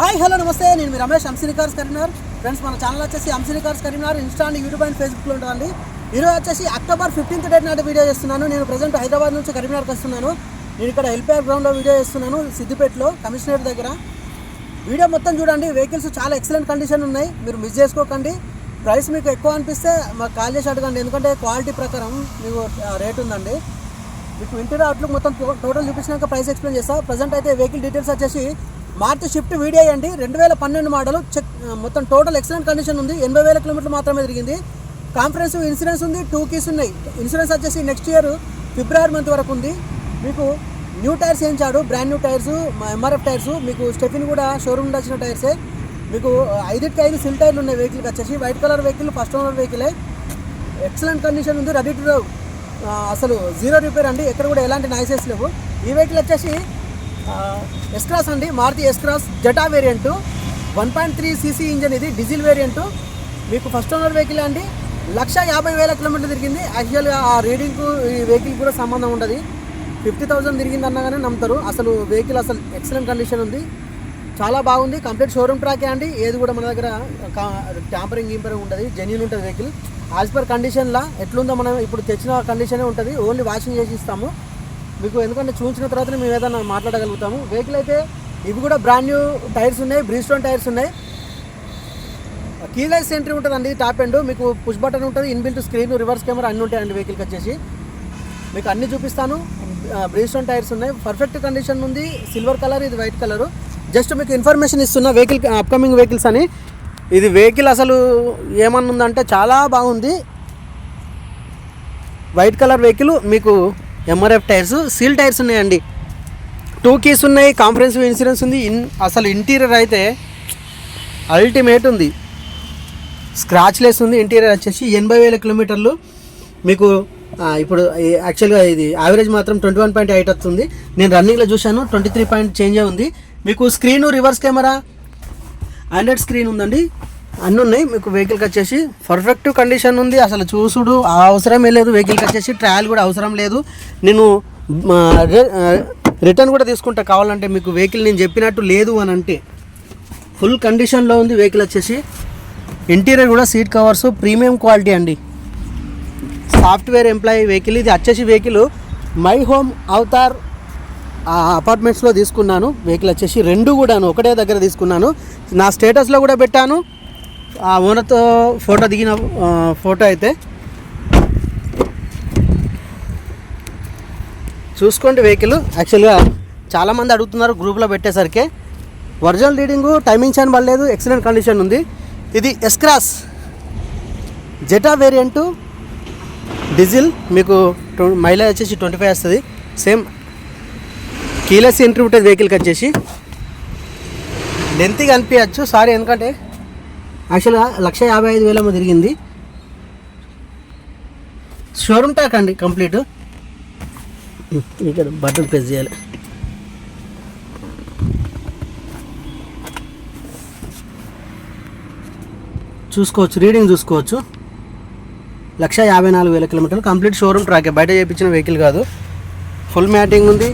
Hi hello namaste. నేను మీ Ramesh Amshini cars Karimnagar. Friends మన ఛానల్ వచ్చేసి Amshini cars Karimnagar. Insta and YouTube and ఫేస్బుక్లో ఉంటుందండి ఈరోజు వచ్చేసి అక్టోబర్ ఫిఫ్టీన్త్ డేట్ నాటి వీడియో చేస్తున్నాను. నేను ప్రజెంట్ హైదరాబాద్ నుంచి కరీంనగర్కి వస్తున్నాను. నేను ఇక్కడ ఎల్పిఆర్ గ్రౌండ్లో వీడియో చేస్తున్నాను సిద్దిపేటలో కమిషనర్ దగ్గర. వీడియో మొత్తం చూడండి. వెహికల్స్ చాలా ఎక్సలెంట్ కండిషన్ ఉన్నాయి. మీరు మిస్ చేసుకోకండి. ప్రైస్ మీకు ఎక్కువ అనిపిస్తే మాకు కాల్ చేసి అడగండి. ఎందుకంటే క్వాలిటీ ప్రకారం మీకు రేట్ ఉందండి. మీకు ఇంటీరియర్ అవుట్లుక్ మొత్తం టో- టోటల్ చూపించినాక ప్రైస్ ఎక్స్ప్లెయిన్ చేస్తా. ప్రజెంట్ అయితే వెహికల్ డీటెయిల్స్ వచ్చేసి మార్చ్ షిఫ్ట్ వీడియో అండి రెండు వేల పన్నెండు మోడల్. చెక్ మొత్తం టోటల్ ఎక్సలెంట్ కండిషన్ ఉంది. ఎనభై వేల కిలోమీటర్లు మాత్రమే తిరిగింది. కాన్ఫరెన్స్ ఇన్సూరెన్స్ ఉంది. టూ కీస్ ఉన్నాయి. ఇన్సూరెన్స్ వచ్చేసి నెక్స్ట్ ఇయర్ ఫిబ్రవరి మంత్ వరకు ఉంది. మీకు న్యూ టైర్స్ వేయించాడు brand new tyres MRF tyres మీకు స్టెఫిన్ కూడా షోరూమ్ వచ్చిన టైర్సే మీకు ఐదుకి ఐదు సిల్ టైర్లు ఉన్నాయి వెహికల్కి వచ్చేసి. White colour vehicle first owner వెహికలే excellent condition ఉంది. రెడీ టు అసలు జీరో రిపేర్ అండి. ఎక్కడ కూడా ఎలాంటి నాయిసెస్ లేవు. ఈ వెహికల్ వచ్చేసి ఎస్ క్రాస్ అండి Maruti S cross Zeta variant one point three CC engine ఇది డీజిల్ వేరియంట్ మీకు ఫస్ట్ ఓనర్ వెహికల్ అండి లక్ష యాభై వేల కిలోమీటర్ తిరిగింది. యాక్చువల్గా ఆ రీడింగ్కు ఈ వెహికల్ కూడా సంబంధం ఉండదు. ఫిఫ్టీ థౌసండ్ తిరిగింది అన్నగానే నమ్ముతారు. అసలు వెహికల్ అసలు ఎక్సలెంట్ కండిషన్ ఉంది. చాలా బాగుంది. కంప్లీట్ షోరూమ్ ట్రాకే అండి. ఏది కూడా మన దగ్గర ట్యాంపరింగ్ గీంపరింగ్ ఉంటుంది జెన్యున్ ఉంటుంది వెహికల్ యాజ్ పర్ కండిషన్లా ఎట్లుందో మనం ఇప్పుడు తెచ్చిన కండిషనే ఉంటుంది. ఓన్లీ వాషింగ్ చేసి ఇస్తాము. మీకు ఎందుకంటే చూసిన తర్వాత మేము ఏదైనా మాట్లాడగలుగుతాము. వెహికల్ అయితే ఇవి కూడా బ్రాండ్ న్యూ టైర్స్ ఉన్నాయి బ్రీస్టోన్ టైర్స్ ఉన్నాయి. కీలెస్ ఎంట్రీ ఉంటుందండి టాప్ ఎండ్ మీకు పుష్ బటన్ ఉంటుంది ఇన్బిల్ట్ స్క్రీన్ రివర్స్ కెమెరా అన్నీ ఉంటాయండి వెహికల్కి వచ్చేసి. మీకు అన్ని చూపిస్తాను. బ్రీస్టోన్ టైర్స్ ఉన్నాయి. పర్ఫెక్ట్ కండిషన్ ఉంది. సిల్వర్ కలర్ ఇది వైట్ కలర్ జస్ట్ మీకు ఇన్ఫర్మేషన్ ఇస్తున్న వెహికల్ అప్కమింగ్ వెహికల్స్ అని. ఇది వెహికల్ అసలు ఏమన్నుందంటే చాలా బాగుంది. వైట్ కలర్ వెహికల్ మీకు ఎంఆర్ఎఫ్ టైర్స్ సీల్ టైర్స్ ఉన్నాయండి. టూ కీస్ ఉన్నాయి కాంప్రహెన్సివ్ ఇన్సూరెన్స్ ఉంది. ఇన్ అసలు ఇంటీరియర్ అయితే అల్టిమేట్ ఉంది. స్క్రాచ్ లెస్ ఉంది ఇంటీరియర్ వచ్చేసి ఎనభై వేల కిలోమీటర్లు. మీకు ఇప్పుడు యాక్చువల్గా ఇది యావరేజ్ మాత్రం ట్వంటీ వన్ పాయింట్ ఎయిట్ వస్తుంది. నేను రన్నింగ్లో చూశాను ట్వంటీ త్రీ పాయింట్ చేంజ్ ఉంది. మీకు screen reverse camera Android screen ఉందండి. అన్నీ ఉన్నాయి. మీకు వెహికల్కి వచ్చేసి పర్ఫెక్ట్ కండిషన్ ఉంది. అసలు చూసుడు ఆ అవసరమే లేదు. వెహికల్కి వచ్చేసి ట్రయల్ కూడా అవసరం లేదు. నేను రిటర్న్ కూడా తీసుకుంటా. కావాలంటే మీకు వెహికల్ నేను చెప్పినట్టు లేదు అని అంటే. ఫుల్ కండిషన్లో ఉంది వెహికల్ వచ్చేసి. ఇంటీరియర్ కూడా సీట్ కవర్స్ ప్రీమియం క్వాలిటీ అండి. సాఫ్ట్వేర్ ఎంప్లాయీ వెహికల్ ఇది వచ్చేసి వెహికల్ మై హోమ్ అవతార్ అపార్ట్మెంట్స్లో తీసుకున్నాను. వెహికల్ వచ్చేసి రెండు కూడాను ఒకటే దగ్గర తీసుకున్నాను. నా స్టేటస్లో కూడా పెట్టాను. ఆ ఓనర్తో ఫోటో దిగిన ఫోటో అయితే చూసుకోండి వెహికల్. యాక్చువల్గా చాలామంది అడుగుతున్నారు గ్రూప్లో పెట్టేసరికి. ఒరిజినల్ రీడింగు టైమింగ్స్ అని పడలేదు ఎక్సలెంట్ కండిషన్ ఉంది. ఇది S cross Zeta variant diesel మీకు మైలేజ్ వచ్చేసి ట్వంటీ ఫైవ్ వస్తుంది. సేమ్ కీలెస్ ఎంట్రీ ఉంటుంది వెహికల్కి వచ్చేసి లెంత్గా అనిపించచ్చు. సారీ ఎందుకంటే యాక్చువల్గా లక్ష యాభై ఐదు వేలమో తిరిగింది. షోరూమ్ ట్యాక్ అండి కంప్లీట్. ఇక్కడ బటన్ ప్రెస్ చేయాలి. చూసుకోవచ్చు రీడింగ్ చూసుకోవచ్చు. లక్ష యాభై నాలుగు వేల కిలోమీటర్లు కంప్లీట్ షోరూమ్ ట్రాకే. బయట చేయించిన వెహికల్ కాదు. ఫుల్ మ్యాటింగ్ ఉంది.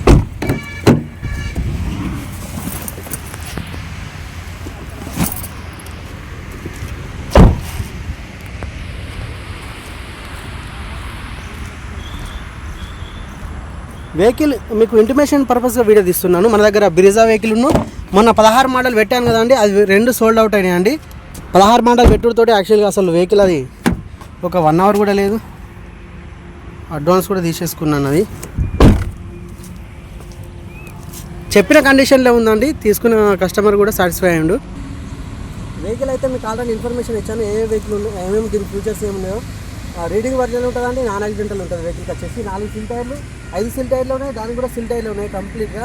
వెహికల్ మీకు ఇంటిమేషన్ పర్పస్గా వీడియో తీస్తున్నాను. మన దగ్గర బ్రిజా వెహికల్ ఉన్న. మొన్న పదహారు మోడల్ పెట్టాను కదండి అది రెండు సోల్డ్ అవుట్ అయినాయండి పదహారు మోడల్ పెట్టుడుతోటి యాక్చువల్గా అసలు వెహికల్ అది ఒక వన్ అవర్ కూడా లేదు. అడ్వాన్స్ కూడా తీసేసుకున్నాను అది. చెప్పిన కండిషన్లో ఉందండి. తీసుకున్న కస్టమర్ కూడా సాటిస్ఫై అయ్యాడు. వెహికల్ అయితే మీకు ఆల్రెడీ ఇన్ఫర్మేషన్ ఇచ్చాను. ఏ వెహికల్ ఉన్నాయి ఏమేమి దీని ఫీచర్స్ ఏమున్నాయో రీడింగ్ వర్జన్ ఉంటుందండి నాన్ యాక్సిడెంటల్ ఉంటుంది. వెహికల్కి వచ్చేసి నాలుగు సిల్ టైర్లు ఐదు సిల్ టైర్లు ఉన్నాయి దానికి కూడా సిల్ టైర్లు ఉన్నాయి కంప్లీట్గా.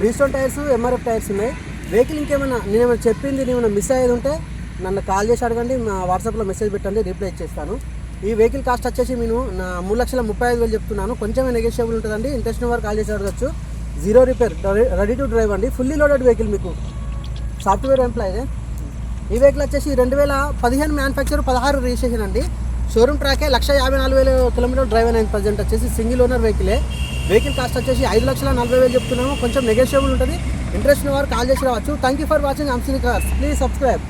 బ్రీస్టోన్ టైర్స్ ఎంఆర్ఎఫ్ టైర్స్ ఉన్నాయి. వెహికల్ ఇంకేమైనా నేనేమైనా చెప్పింది నేను మిస్ అయ్యేది ఉంటే నన్ను కాల్ చేసి అడగండి మా వాట్సాప్లో మెసేజ్ పెట్టండి రిప్లై ఇచ్చేస్తాను ఈ వెహికల్ కాస్ట్ వచ్చేసి నేను నా మూడు లక్షల ముప్పై ఐదు వేలు చెప్తున్నాను. కొంచెం నెగోషియబుల్ ఉంటుందండి ఇంట్రెస్ట్ వారు కాల్ చేసి అడగచ్చు. Zero repair ready to drive అండి. ఫుల్లీ లోడెడ్ వెహికల్ మీకు. సాఫ్ట్వేర్ ఎంప్లాయీ ఈ వెహికల్ వచ్చేసి రెండు వేల పదిహేను మ్యానుఫ్యాక్చర్ పదహారు రిజిస్ట్రేషన్ అండి. షోరూమ్ ట్రాకే లక్ష యాభై నాలుగు వేల కిలోమీటర్ డ్రైవ్ అనేది ప్రజెంట్ వచ్చేసి సింగిల్ ఓనర్ వెహికలే. వెహికల్ కాస్ట్ వచ్చేసి ఐదు లక్షల నలభై వేలు చెప్తున్నాము. కొంచెం నెగోషియబుల్ ఉంటుంది. ఇంట్రెస్ట్ ఉన్న వారు కాల్ చేసి రావచ్చు. Thank you for watching Amshini cars please subscribe